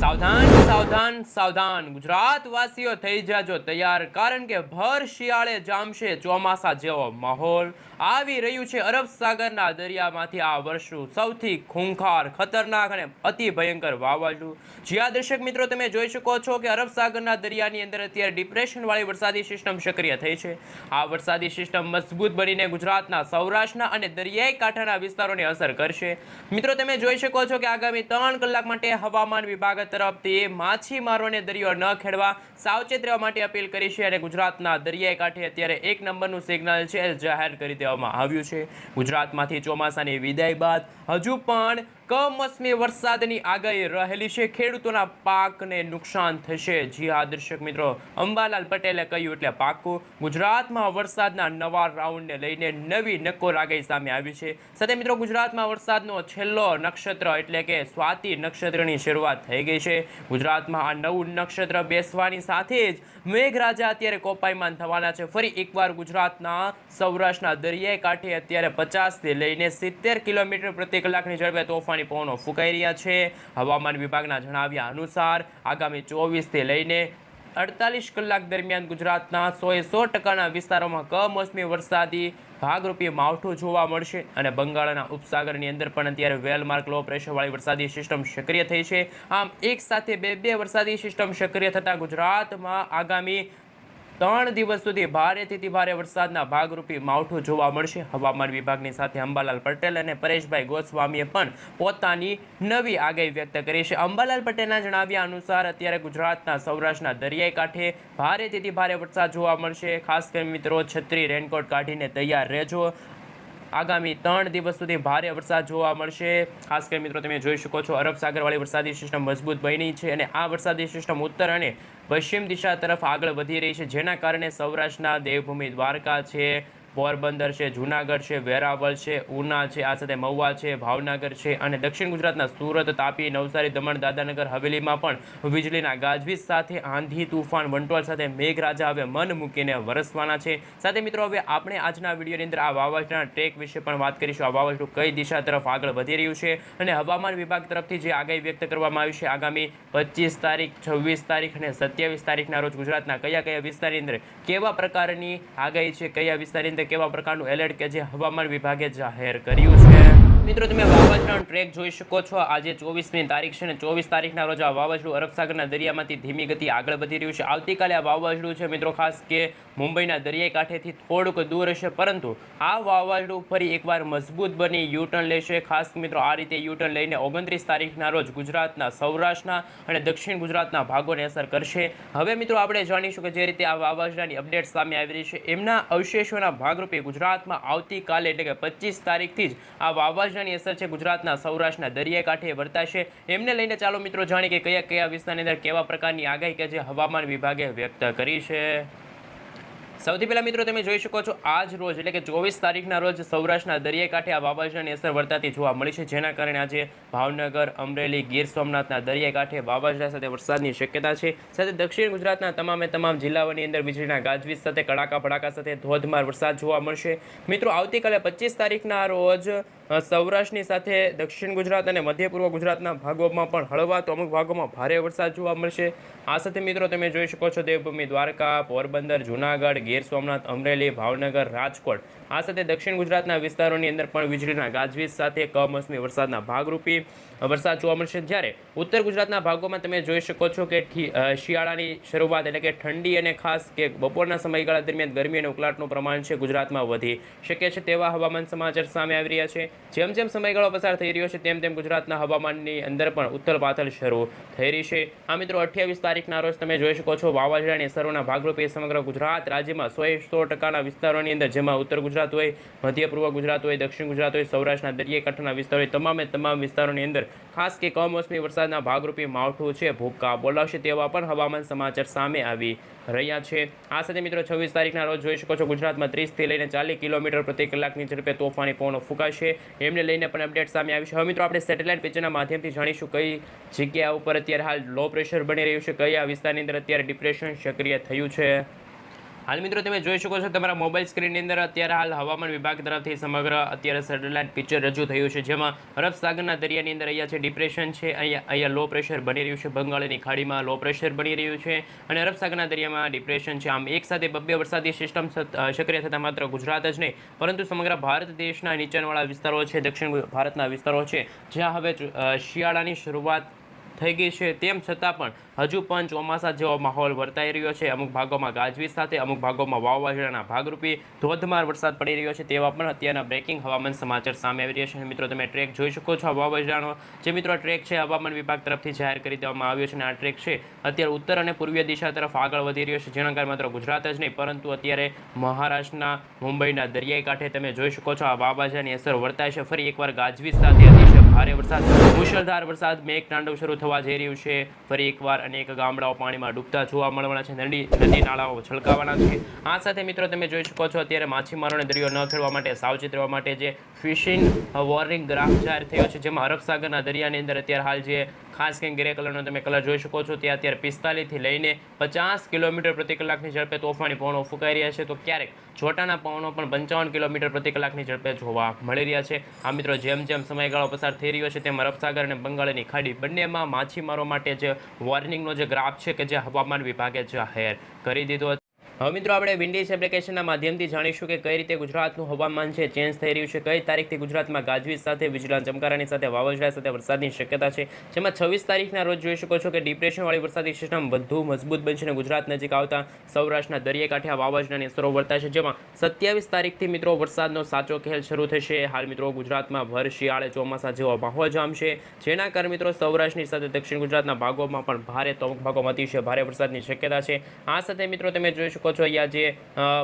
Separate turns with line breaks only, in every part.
સાવધાન સાવધાન સાવધાન. ગુજરાત વાસીઓ થઈ જાજો તૈયાર, કારણ કે ભર શિયાળે જામશે ચોમાસા જેવો માહોલ. આવી રહ્યું છે અરબ સાગરના દરિયામાંથી આ વર્ષનું સૌથી ખૂંખાર, ખતરનાક અને અતિ ભયંકર વાવાઝોડું. જ્યાં દર્શક મિત્રો તમે જોઈ શકો છો કે અરબ સાગરના દરિયાની અંદર અત્યારે ડિપ્રેશન વાળી વરસાદી સિસ્ટમ સક્રિય થઈ છે. આ વરસાદી સિસ્ટમ મજબૂત બનીને ગુજરાતના સૌરાષ્ટ્રના અને દરિયાઈ કાંઠાના વિસ્તારોને અસર કરશે. મિત્રો, તમે જોઈ શકો છો કે આગામી ત્રણ કલાક માટે હવામાન વિભાગ તરફથી માછીમારોને દરિયો ન ખેડવા સાવચેત રહેવા માટે અપીલ કરી છે અને ગુજરાતના દરિયાઈ કાંઠે અત્યારે એક નંબરનું સિગ્નલ છે જાહેર કરી દેવામાં આવ્યું છે. ગુજરાતમાંથી ચોમાસાની વિદાય બાદ હજુ પણ કમોસમી વરસાદની આગાહી રહેલી છે. ખેડૂતોના પાકને નુકસાન થશે. જી હા, દર્શક મિત્રો, અંબાલાલ પટેલે કહ્યું એટલે પાકું ગુજરાતમાં વરસાદના નવા રાઉન્ડને લઈને નવી નક્કોર આગાહી સામે આવી છે. સાથે મિત્રો, ગુજરાતમાં વરસાદનો છેલ્લો નક્ષત્ર એટલે કે સ્વાતિ નક્ષત્રની શરૂઆત થઈ ગઈ છે. ગુજરાતમાં આ નવું નક્ષત્ર બેસવાની સાથે જ મેઘરાજા અત્યારે કોપાયમાન થવાના છે. ફરી એકવાર ગુજરાતના સૌરાષ્ટ્રના દરિયાઈ કાંઠે અત્યારે પચાસથી લઈને સિત્તેર કિલોમીટર પ્રતિ કલાકની ઝડપે તોફાની પવનો ફૂંકાઈ રહ્યા છે. હવામાન વિભાગના જણાવ્યા અનુસાર આગામી ચોવીસથી લઈને અડતાલીસ કલાક દરમિયાન ગુજરાતના સોએ સો ટકાના વિસ્તારોમાં કમોસમી વરસાદી ભાગરૂપી માવઠું જોવા મળશે અને બંગાળના ઉપસાગરની અંદર પણ અત્યારે વેલમાર્ક લો પ્રેશરવાળી વરસાદી સિસ્ટમ સક્રિય થઈ છે. આમ એક સાથે બે બે વરસાદી સિસ્ટમ સક્રિય થતાં ગુજરાતમાં આગામી ત્રણ દિવસ સુધી ભારેથી ભારે વરસાદના ભાગરૂપી માવઠું જોવા મળશે. હવામાન વિભાગની સાથે અંબાલાલ પટેલ અને પરેશભાઈ ગોસ્વામીએ પણ પોતાની નવી આગાહી વ્યક્ત કરી છે. અંબાલાલ પટેલના જણાવ્યા અનુસાર અત્યારે ગુજરાતના સૌરાષ્ટ્રના દરિયાઈ કાંઠે ભારેથી ભારે વરસાદ જોવા મળશે. ખાસ કરી મિત્રો છત્રી રેનકોટ કાઢીને તૈયાર રહેજો. આગામી ત્રણ દિવસ સુધી ભારે વરસાદ જોવા મળશે. ખાસ કરી મિત્રો તમે જોઈ શકો છો, અરબ સાગરવાળી વરસાદી સિસ્ટમ મજબૂત બની છે અને આ વરસાદી સિસ્ટમ ઉત્તર અને પશ્ચિમ દિશા તરફ આગળ વધી રહી છે જેના કારણે સૌરાષ્ટ્રના દેવભૂમિ દ્વારકા છે પોરબંદર છે, જુનાગઢ છે, વેરાવળ છે, ઉના છે, આ સાથે મહુવા છે, ભાવનગર છે અને દક્ષિણ ગુજરાતના સુરત, તાપી, નવસારી, દમણ દાદાનગર હવેલીમાં પણ વીજળીના ગાજવીજ સાથે આંધી, તુફાન, વંટોળ સાથે મેઘરાજા હવે મન મૂકીને વરસવાના છે. સાથે મિત્રો, હવે આપણે આજના વિડીયોની અંદર આ વાવાઝોડાના ટ્રેક વિશે પણ વાત કરીશું. આ વાવાઝોડું કઈ દિશા તરફ આગળ વધી રહ્યું છે અને હવામાન વિભાગ તરફથી જે આગાહી વ્યક્ત કરવામાં આવી છે, આગામી પચીસ તારીખ, છવ્વીસ તારીખ અને સત્યાવીસ તારીખના રોજ ગુજરાતના કયા કયા વિસ્તારની અંદર કેવા પ્રકારની આગાહી છે, કયા વિસ્તારની અંદર કેવા પ્રકારનું એલર્ટ કે જે હવામાન વિભાગે જાહેર કર્યું છે? મિત્રો, તમે વાવાઝોડાનો ટ્રેક જોઈ શકો છો. આજે ચોવીસમી તારીખ છે ને ચોવીસ તારીખના રોજ આ વાવાઝોડું અરબસાગરના દરિયામાંથી ધીમી ગતિ આગળ વધી રહ્યું છે. આવતીકાલે આ વાવાઝોડું છે મિત્રો, ખાસ કે મુંબઈના દરિયાઈ કાંઠેથી થોડુંક દૂર હશે, પરંતુ આ વાવાઝોડું ફરી એકવાર મજબૂત બની યુટર્ન લેશે. ખાસ મિત્રો, આ રીતે યુટર્ન લઈને ઓગણત્રીસ તારીખના રોજ ગુજરાતના સૌરાષ્ટ્રના અને દક્ષિણ ગુજરાતના ભાગોને અસર કરશે. હવે મિત્રો, આપણે જાણીશું કે જે રીતે આ વાવાઝોડાની અપડેટ સામે આવી રહી છે. એમના અવશેષોના ભાગરૂપે ગુજરાતમાં આવતીકાલે એટલે કે પચીસ તારીખથી જ આ વાવાઝોડાની અસર છે ગુજરાતના સૌરાષ્ટ્રના દરિયાકાંઠે વર્તાશે. એમને લઈને ચાલો મિત્રો જાણીએ કે કયા કયા વિસ્તારની અંદર કેવા પ્રકારની આગાહી કે જે હવામાન વિભાગે વ્યક્ત કરી છે. સૌથી પહેલાં મિત્રો તમે જોઈ શકો છો આજ રોજ, એટલે કે ચોવીસ તારીખના રોજ સૌરાષ્ટ્રના દરિયાકાંઠે આ વાવાઝોડાની અસર વર્તાતી જોવા મળી છે. જેના કારણે આજે ભાવનગર, અમરેલી, ગીર સોમનાથના દરિયાકાંઠે વાવાઝોડા સાથે વરસાદની શક્યતા છે. સાથે દક્ષિણ ગુજરાતના તમામે તમામ જિલ્લાઓની અંદર વીજળીના ગાજવીજ સાથે કડાકા ભડાકા સાથે ધોધમાર વરસાદ જોવા મળશે. મિત્રો, આવતીકાલે પચીસ તારીખના રોજ સૌરાષ્ટ્રની સાથે દક્ષિણ ગુજરાત અને મધ્ય પૂર્વ ગુજરાતના ભાગોમાં પણ હળવા તો અમુક ભાગોમાં ભારે વરસાદ જોવા મળશે. આ સાથે મિત્રો તમે જોઈ શકો છો દેવભૂમિ, દ્વારકા, પોરબંદર, જુનાગઢ, ગીર સોમનાથ, અમરેલી, ભાવનગર, રાજકોટ. આ સાથે દક્ષિણ ગુજરાતના વિસ્તારોની અંદર પણ વીજળીના ગાજવીજ સાથે કમોસમી વરસાદના ભાગરૂપી વરસાદ જોવા મળશે. જ્યારે ઉત્તર ગુજરાતના ભાગોમાં તમે જોઈ શકો છો કે શિયાળાની શરૂઆત એટલે કે ઠંડી અને ખાસ કે બપોરના સમયગાળા દરમિયાન ગરમી અને ઉકળાટનું પ્રમાણ છે ગુજરાતમાં વધી શકે છે તેવા હવામાન સમાચાર સામે આવી રહ્યા છે. જેમ જેમ સમયગાળો પસાર થઈ રહ્યો છે, તેમ તેમ ગુજરાતના હવામાનની અંદર પણ ઉથલ પાથલ શરૂ થઈ રહી છે. આ મિત્રો, અઠ્યાવીસ તારીખના રોજ તમે જોઈ શકો છો, વાવાઝોડાની અસરોના ભાગરૂપે સમગ્ર ગુજરાત રાજ્યમાં સો સો ટકાના વિસ્તારોની અંદર, જેમાં ઉત્તર ગુજરાત હોય, મધ્ય પૂર્વ ગુજરાત હોય, દક્ષિણ ગુજરાત હોય, સૌરાષ્ટ્રના દરિયાકાંઠાના વિસ્તારો હોય, તમામે તમામ વિસ્તારોની અંદર ખાસ કે કમોસમી વરસાદના ભાગરૂપે માવઠું છે, ભૂક્કા બોલાવશે તેવા પણ હવામાન સમાચાર સામે આવી રહ્યા છે. આ સાથે મિત્રો છવ્વીસ તારીખના રોજ જોઈ શકો છો ગુજરાતમાં ત્રીસથી લઈને ચાલીસ કિલોમીટર પ્રતિ કલાકની ઝડપે તોફાની પવનો ફૂંકાશે. એમને લઈને પણ અપડેટ સામે આવી છે. હવે મિત્રો આપણે સેટેલાઇટ પિક્ચરના માધ્યમથી જાણીશું કઈ જગ્યા ઉપર અત્યારે હાલ લો પ્રેશર બની રહ્યું છે, કયા વિસ્તારની અંદર અત્યારે ડિપ્રેશન સક્રિય થયું છે. હાલ મિત્રો તમે જોઈ શકો છો તમારા મોબાઈલ સ્ક્રીનની અંદર અત્યારે હાલ હવામાન વિભાગ તરફથી સમગ્ર અત્યારે સેટેલાઇટ પિક્ચર રજૂ થયું છે, જેમાં અરબ સાગરના દરિયાની અંદર અહીંયા છે ડિપ્રેશન છે, અહીંયા અહીંયા લો પ્રેશર બની રહ્યું છે, બંગાળની ખાડીમાં લો પ્રેશર બની રહ્યું છે અને અરબ સાગરના દરિયામાં ડિપ્રેશન છે. આમ એક સાથે બબ્બે વરસાદી સિસ્ટમ સક્રિય થતાં માત્ર ગુજરાત જ નહીં, પરંતુ સમગ્ર ભારત દેશના નીચાણવાળા વિસ્તારો છે, દક્ષિણ ભારતના વિસ્તારો છે, જ્યાં હવે શિયાળાની શરૂઆત થઈ ગઈ છે. તેમ છતાં પણ હજુ પણ ચોમાસા જેવો માહોલ વર્તાઈ રહ્યો છે. અમુક ભાગોમાં ગાજવીજ સાથે, અમુક ભાગોમાં વાવાઝોડાના ભાગરૂપે ધોધમાર વરસાદ પડી રહ્યો છે. તેવા પણ અત્યારના બ્રેકિંગ હવામાન સમાચાર સામે આવી રહ્યા છે. મિત્રો, તમે ટ્રેક જોઈ શકો છો વાવાઝોડાનો. જે મિત્રો ટ્રેક છે હવામાન વિભાગ તરફથી જાહેર કરી દેવામાં આવ્યો છે અને આ ટ્રેક છે, અત્યારે ઉત્તર અને પૂર્વીય દિશા તરફ આગળ વધી રહ્યો છે. જેના કારણે માત્ર ગુજરાત જ નહીં, પરંતુ અત્યારે મહારાષ્ટ્રના, મુંબઈના દરિયાઈ કાંઠે તમે જોઈ શકો છો આ વાવાઝોડાની અસર વર્તાય છે. ફરી એકવાર ગાજવીજ સાથે ભારે વરસાદ મુશળધાર વરસાદ મેઘતાંડવ શરૂ થવા જઈ રહ્યું છે. ફરી એકવાર અનેક ગામડાઓ પાણીમાં ડૂબતા જોવા મળવાના છે. નદી નદી નાળાઓ છલકાવાના છે. આ સાથે મિત્રો તમે જોઈ શકો છો, અત્યારે માછીમારોને દરિયો ન ખેડવા માટે, સાવચેત રહેવા માટે જે ફિશિંગ વોર્નિંગ ગ્રાફ જાહેર થયો છે, જેમાં અરબ દરિયાની અંદર અત્યારે હાલ જે ખાસ કરીને ગ્રે કલરનો તમે કલર જોઈ શકો છો. ત્યાં અત્યારે પિસ્તાલીસથી લઈને પચાસ કિલોમીટર પ્રતિ કલાકની ઝડપે તોફાની પવનો ફૂંકાઈ રહ્યા છે. તો ક્યારેક છોટાના પવનો પણ પંચાવન કિલોમીટર પ્રતિ કલાકની ઝડપે જોવા મળી રહ્યા છે. આ મિત્રો, જેમ જેમ સમયગાળો પસાર થઈ રહ્યો છે, તેમ રફસાગર અને બંગાળની ખાડી બંનેમાં માછીમારો માટે જે વોર્નિંગનો જે ગ્રાફ છે કે જે હવામાન વિભાગે જાહેર કરી દીધો હવે મિત્રો આપણે વિન્ડીઝ એપ્લિકેશનના માધ્યમથી જાણીશું કે કઈ રીતે ગુજરાતનું હવામાન છે ચેન્જ થઈ રહ્યું છે, કઈ તારીખથી ગુજરાતમાં ગાજવીજ સાથે વીજળા ચમકારાની સાથે વાવાઝોડા સાથે વરસાદની શક્યતા છે. જેમાં છવ્વીસ તારીખના રોજ જોઈ શકો છો કે ડિપ્રેશનવાળી વરસાદી સિસ્ટમ વધુ મજબૂત બનશે અને ગુજરાત નજીક આવતા સૌરાષ્ટ્રના દરિયાકાંઠે આ વાવાઝોડાની અસરો વર્તાશે જેમાં સત્યાવીસ તારીખથી મિત્રો વરસાદનો સાચો ખેલ શરૂ થશે. હાલ મિત્રો ગુજરાતમાં ભર, શિયાળે, ચોમાસા જેવો માહોલ જામશે. જેના કારણે મિત્રો સૌરાષ્ટ્રની સાથે દક્ષિણ ગુજરાતના ભાગોમાં પણ ભારે તો ભાગોમાં અતિશય ભારે વરસાદની શક્યતા છે. આ સાથે મિત્રો તમે જોઈ શકો છો અહીંયા જે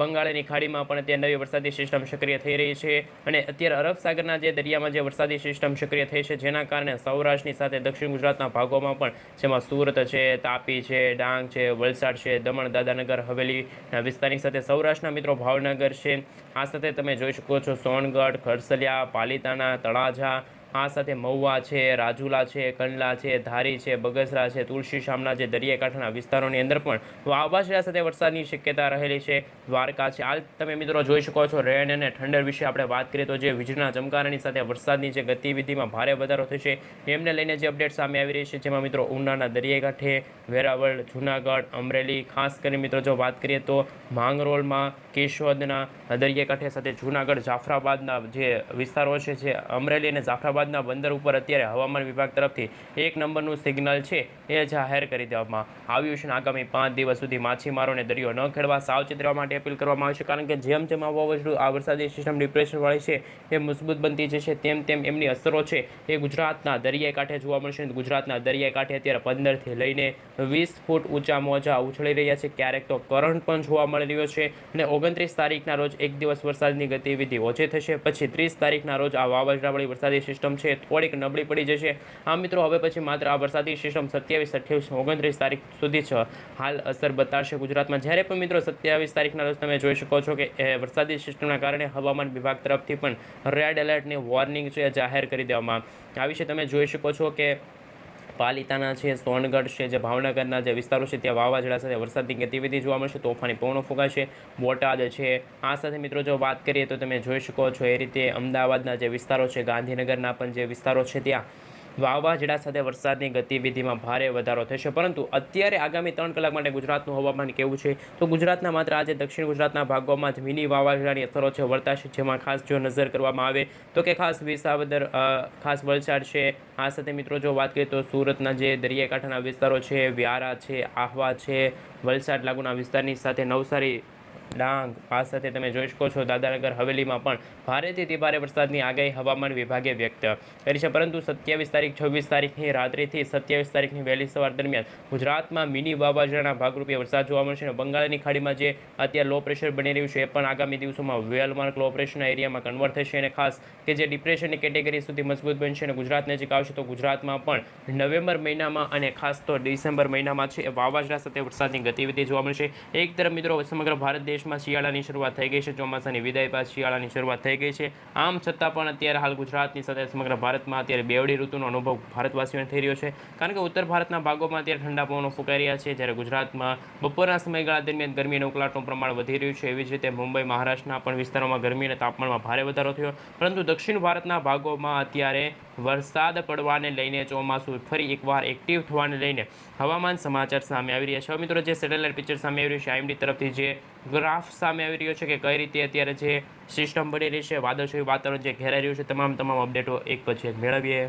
બંગાળની ખાડીમાં પણ અત્યારે નવી વરસાદી સિસ્ટમ સક્રિય થઈ રહી છે. અને અત્યારે અરબ સાગરના જે દરિયામાં જે વરસાદી સિસ્ટમ સક્રિય થઈ છે, જેના કારણે સૌરાષ્ટ્રની સાથે દક્ષિણ ગુજરાતના ભાગોમાં પણ, જેમાં સુરત છે, તાપી છે, ડાંગ છે, વલસાડ છે, દમણ, દાદાનગર હવેલીના વિસ્તારની સાથે સૌરાષ્ટ્રના મિત્રો ભાવનગર છે. આ સાથે તમે જોઈ શકો છો સોનગઢ, ખરસલિયા પાલિતાના તળાજા આ સાથે મહુવા છે, રાજુલા છે, કંડલા છે, ધારી છે, બગસરા છે, તુલસી શામના જે દરિયાકાંઠાના વિસ્તારોની અંદર પણ વાવાઝોડા સાથે વરસાદની શક્યતા રહેલી છે, દ્વારકા છે. હાલ તમે મિત્રો જોઈ શકો છો રેન અને ઠંડર વિશે આપણે વાત કરીએ તો જે વીજળીના ચમકારાની સાથે વરસાદની જે ગતિવિધિમાં ભારે વધારો થશે એમને લઈને જે અપડેટ સામે આવી રહી છે, જેમાં મિત્રો ઉનાના દરિયાકાંઠે, વેરાવળ, જુનાગઢ, અમરેલી, ખાસ કરીને મિત્રો જો વાત કરીએ તો માંગરોળમાં કેશોદના દરિયાકાંઠે સાથે જુનાગઢ, જાફરાબાદના જે વિસ્તારો છે, જે અમરેલી અને જાફરાબાદના બંદર ઉપર અત્યારે હવામાન વિભાગ તરફથી એક નંબરનું સિગ્નલ છે એ જાહેર કરી દેવામાં આવ્યું છે અને આગામી પાંચ દિવસ સુધી માછીમારોને દરિયો ન ખેડવા સાવચેત રહેવા માટે અપીલ કરવામાં આવી છે કારણ કે જેમ જેમ આ વાવાઝોડું આ વરસાદી સિસ્ટમ ડિપ્રેશનવાળી છે, એ મજબૂત બનતી જશે, તેમ તેમ એમની અસરો છે એ ગુજરાતના દરિયાઈ કાંઠે જોવા મળશે ગુજરાતના દરિયાઈ કાંઠે અત્યારે પંદરથી લઈને વીસ ફૂટ ઊંચા મોજા ઉછળી રહ્યા છે. ક્યારેક તો કરંટ પણ જોવા મળી રહ્યો છે અને ઓગણત્રીસ તારીખના રોજ એક દિવસ વરસાદની ગતિવિધિ ઓછી થશે, પછી ત્રીસ તારીખના રોજ આ વાવાઝોડાવાળી વરસાદી સિસ્ટમ છે, થોડીક નબળી પડી જશે. આ મિત્રો, હવે પછી માત્ર આ વરસાદી સિસ્ટમ સત્યાવીસ, અઠ્યાવીસ, ઓગણત્રીસ તારીખ સુધી જ હાલ અસર બતાવશે ગુજરાતમાં. જ્યારે પણ મિત્રો સત્યાવીસ તારીખના રોજ તમે જોઈ શકો છો કે વરસાદી સિસ્ટમના કારણે હવામાન વિભાગ તરફથી પણ રેડ એલર્ટની વોર્નિંગ છે, જાહેર કરી દેવામાં આવી છે. તમે જોઈ શકો છો કે પાલિતાના છે, સોનગઢ છે, જે ભાવનગરના જે વિસ્તારો છે, ત્યાં વાવાઝોડા સાથે વરસાદની ગતિવિધિ જોવા મળશે, તોફાની પવનો ફૂંકાશે, બોટાદ છે. આ સાથે મિત્રો જો વાત કરીએ તો તમે જોઈ શકો છો એ રીતે અમદાવાદના જે વિસ્તારો છે, ગાંધીનગરના પણ જે વિસ્તારો છે ત્યાં વાવાઝોડા સાથે વરસાદની ગતિવિધિમાં ભારે વધારો થશે. પરંતુ અત્યારે આગામી ત્રણ કલાક માટે ગુજરાતનું હવામાન કેવું છે? તો ગુજરાતના માત્ર આજે દક્ષિણ ગુજરાતના ભાગોમાં જ મિની વાવાઝોડાની અસરો છે વર્તાશે જેમાં ખાસ જો નજર કરવામાં આવે તો કે ખાસ વિસાવદર ખાસ વલસાડ છે. આ સાથે મિત્રો જો વાત કરીએ તો સુરતના જે દરિયાકાંઠાના વિસ્તારો છે, વ્યારા છે, આહવા છે, વલસાડ લાગુના વિસ્તારની સાથે નવસારી ડાંગ આ સાથે તમે જોઈ શકો છો. દાદાનગર હવેલીમાં પણ ભારેથી ભારે વરસાદની આગાહી હવામાન વિભાગે વ્યક્ત કરી છે. પરંતુ સત્યાવીસ તારીખ, છવ્વીસ તારીખની રાત્રિથી સત્યાવીસ તારીખની વહેલી સવાર દરમિયાન ગુજરાતમાં મિની વાવાઝોડાના ભાગરૂપે વરસાદ જોવા મળશે અને બંગાળની ખાડીમાં જે અત્યારે લો પ્રેશર બની રહ્યું છે, એ પણ આગામી દિવસોમાં વેલમાર્ક લો પ્રેશરના એરિયામાં કન્વર્ટ થશે અને ખાસ કે જે ડિપ્રેશનની કેટેગરી સુધી મજબૂત બનશે અને ગુજરાત નજીક આવશે તો ગુજરાતમાં પણ નવેમ્બર મહિનામાં અને ખાસ તો ડિસેમ્બર મહિનામાં છે એ વાવાઝોડા સાથે વરસાદની ગતિવિધિ જોવા મળશે. એક તરફ મિત્રો સમગ્ર ભારત દેશ દેશમાં શિયાળાની શરૂઆત થઈ ગઈ છે. ચોમાસાની વિદાય બાદ શિયાળાની શરૂઆત થઈ ગઈ છે. આમ છતાં પણ અત્યારે હાલ ગુજરાતની સાથે સમગ્ર ભારતમાં અત્યારે બેવડી ઋતુનો અનુભવ ભારતવાસીઓને થઈ રહ્યો છે. કારણ કે ઉત્તર ભારતના ભાગોમાં અત્યારે ઠંડા પવનો ફૂંકાઈ રહ્યા છે. જ્યારે ગુજરાતમાં બપોરના સમયગાળા દરમિયાન ગરમી અને ઉકળાટનું પ્રમાણ વધી રહ્યું છે. એવી જ રીતે મુંબઈ, મહારાષ્ટ્રના પણ વિસ્તારોમાં ગરમી અને તાપમાનમાં ભારે વધારો થયો. પરંતુ દક્ષિણ ભારતના ભાગોમાં અત્યારે વરસાદ પડવાને લઈને ચોમાસું ફરી એકવાર એક્ટિવ થવાને લઈને હવામાન સમાચાર સામે આવી રહ્યા છે. મિત્રો, જે સેટેલાઇટ પિક્ચર સામે આવી રહ્યું છે આઈએમડી તરફથી જે ગ્રાફ સામે આવી રહ્યો છે કે કઈ રીતે અત્યારે જે સિસ્ટમ બની રહી છે, વાદળછાયું વાતાવરણ જે ઘેરાઈ રહ્યું છે, તમામ તમામ અપડેટો એક પછી એક મેળવીએ.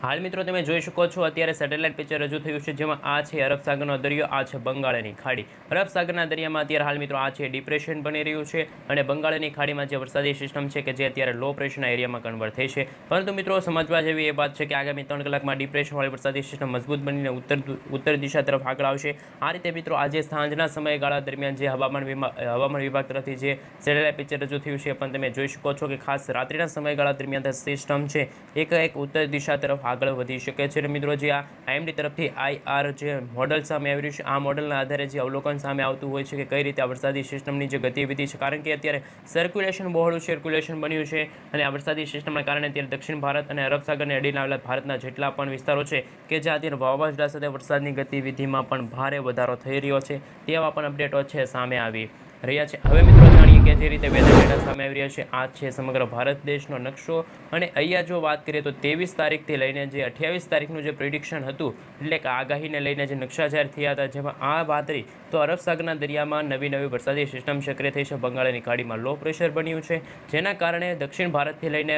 હાલ મિત્રો તમે જોઈ શકો છો, અત્યારે સેટેલાઇટ પિક્ચર રજૂ થયું છે, જેમાં આ છે અરબ સાગરનો દરિયો, આ છે બંગાળની ખાડી. અરબ સાગરના દરિયામાં અત્યારે હાલ મિત્રો આ છે ડિપ્રેશન બની રહ્યું છે અને બંગાળની ખાડીમાં જે વરસાદી સિસ્ટમ છે કે જે અત્યારે લો પ્રેશરના એરિયામાં કન્વર્ટ થઈ છે. પરંતુ મિત્રો સમજવા જેવી એ વાત છે કે આગામી ત્રણ કલાકમાં ડિપ્રેશનવાળી વરસાદી સિસ્ટમ મજબૂત બનીને ઉત્તર ઉત્તર દિશા તરફ આગળ આવશે. આ રીતે મિત્રો આજે સાંજના સમયગાળા દરમિયાન જે હવામાન વિમા હવામાન વિભાગ તરફથી જે સેટેલાઇટ પિક્ચર રજૂ થયું છે પણ તમે જોઈ શકો છો કે ખાસ રાત્રિના સમયગાળા દરમિયાન સિસ્ટમ છે, એક એક ઉત્તર દિશા તરફ વધી શકે છે અને મિત્રો જે આ આઈએમડી તરફથી આઈઆર જે મોડલ સામે આવી રહ્યું છે, આ મોડલના આધારે જે અવલોકન સામે આવતું હોય છે કે કઈ રીતે આ વરસાદી સિસ્ટમની જે ગતિવિધિ છે, કારણ કે અત્યારે સર્ક્યુલેશન બહોળું સર્ક્યુલેશન બન્યું છે અને આ વરસાદી સિસ્ટમના કારણે અત્યારે દક્ષિણ ભારત અને અરબ સાગરને અડીને આવેલા ભારતના જેટલા પણ વિસ્તારો છે કે જ્યાં અત્યારે વાવાઝોડા સાથે વરસાદની ગતિવિધિમાં પણ ભારે વધારો થઈ રહ્યો છે, તેવા પણ અપડેટો છે સામે આવી. રહ્યા છે. હવે મિત્રો જાણીએ કે જે રીતે વેધર ડેટા સામે આવી રહ્યા છે, આ છે સમગ્ર ભારત દેશનો નકશો. અને અહીંયા જો વાત કરીએ તો ત્રેવીસ તારીખથી લઈને જે અઠ્યાવીસ તારીખનું જે પ્રિડિક્શન હતું, એટલે કે આગાહીને લઈને જે નકશા જાહેર થયા હતા, જેમાં આ વાત રહી, તો અરબ સાગરના દરિયામાં નવી નવી વરસાદી સિસ્ટમ સક્રિય થઈ છે. બંગાળની ખાડીમાં લો પ્રેશર બન્યું છે, જેના કારણે દક્ષિણ ભારતથી લઈને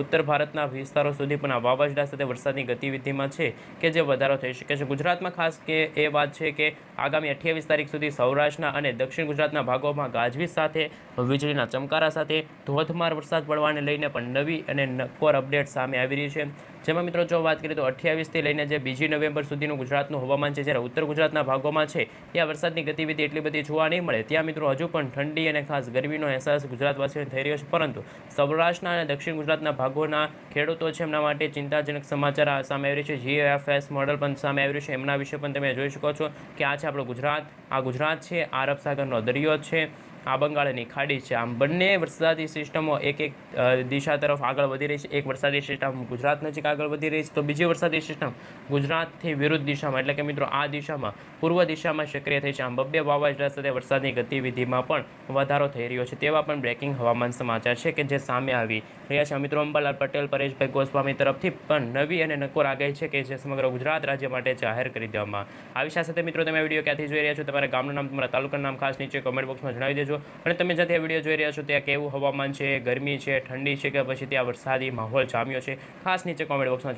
ઉત્તર ભારતના વિસ્તારો સુધી પણ આ વાવાઝોડા સાથે વરસાદની ગતિવિધિમાં છે કે જે વધારો થઈ શકે છે. ગુજરાતમાં ખાસ કે એ વાત છે કે આગામી અઠ્યાવીસ તારીખ સુધી સૌરાષ્ટ્રના અને દક્ષિણ ગુજરાતના ભાગોમાં ગાજવીજ સાથે, વીજળીના ચમકારા સાથે ધોધમાર વરસાદ પડવાને લઈને પણ નવી અને નક્કોર અપડેટ સામે આવી રહી છે. જેમાં મિત્રો જો વાત કરીએ તો અઠ્યાવીસથી લઈને જે બીજી નવેમ્બર સુધીનું ગુજરાતનું હવામાન છે, જ્યારે ઉત્તર ગુજરાતના ભાગોમાં છે, ત્યાં વરસાદની ગતિવિધિ એટલી બધી જોવા નહીં મળે. ત્યાં મિત્રો હજુ પણ ઠંડી અને ખાસ ગરમીનો અહેસાસ ગુજરાતવાસીઓને થઈ રહ્યો છે. પરંતુ સૌરાષ્ટ્રના અને દક્ષિણ ગુજરાતના ભાગોના ખેડૂતો છે, એમના માટે ચિંતાજનક સમાચાર સામે આવી રહ્યું છે. જીએફએસ મોડલ પણ સામે આવી રહ્યું છે. એમના વિશે પણ તમે જોઈ શકો છો કે આ છે આપણું ગુજરાત. આ ગુજરાત છે, આ અરબ સાગરનો દરિયો છે. આ બંગાળની ખાડી છે. આમ બંને વરસાદી સિસ્ટમો એક એક દિશા તરફ આગળ વધી રહી છે. એક વરસાદી સિસ્ટમ ગુજરાત નજીક આગળ વધી રહી છે. તો બીજી વરસાદી સિસ્ટમ ગુજરાતથી વિરુદ્ધ દિશામાં, એટલે કે મિત્રો આ દિશામાં, પૂર્વ દિશામાં સક્રિય થઈ છે. આમ બબ્બે વાવાઝોડા સાથે વરસાદની ગતિવિધિમાં પણ વધારો થઈ રહ્યો છે. તેવા પણ બ્રેકિંગ હવામાન સમાચાર છે કે જે સામે આવી રહ્યા છે. મિત્રો અંબાલાલ પટેલ, પરેશભાઈ ગોસ્વામી તરફથી પણ નવી અને નકોર આગાહી છે કે જે સમગ્ર ગુજરાત રાજ્ય માટે જાહેર કરી દેવામાં આવી સાથે મિત્રો તમે વીડિયો ક્યાંથી જોઈ રહ્યા છો? તમારા ગામનું નામ, તમારા તાલુકાનું નામ ખાસ નીચે કમેન્ટ બોક્સમાં જણાવી દેજો. અને તમે જ્યાંથી આ વીડિયો જોઈ રહ્યા છો, ત્યાં કેવું હવામાન છે, ગરમી છે, ઠંડી છે, કે પછી ત્યાં વરસાદી માહોલ જામ્યો છે, ખાસ નીચે કોમેન્ટ બોક્સમાં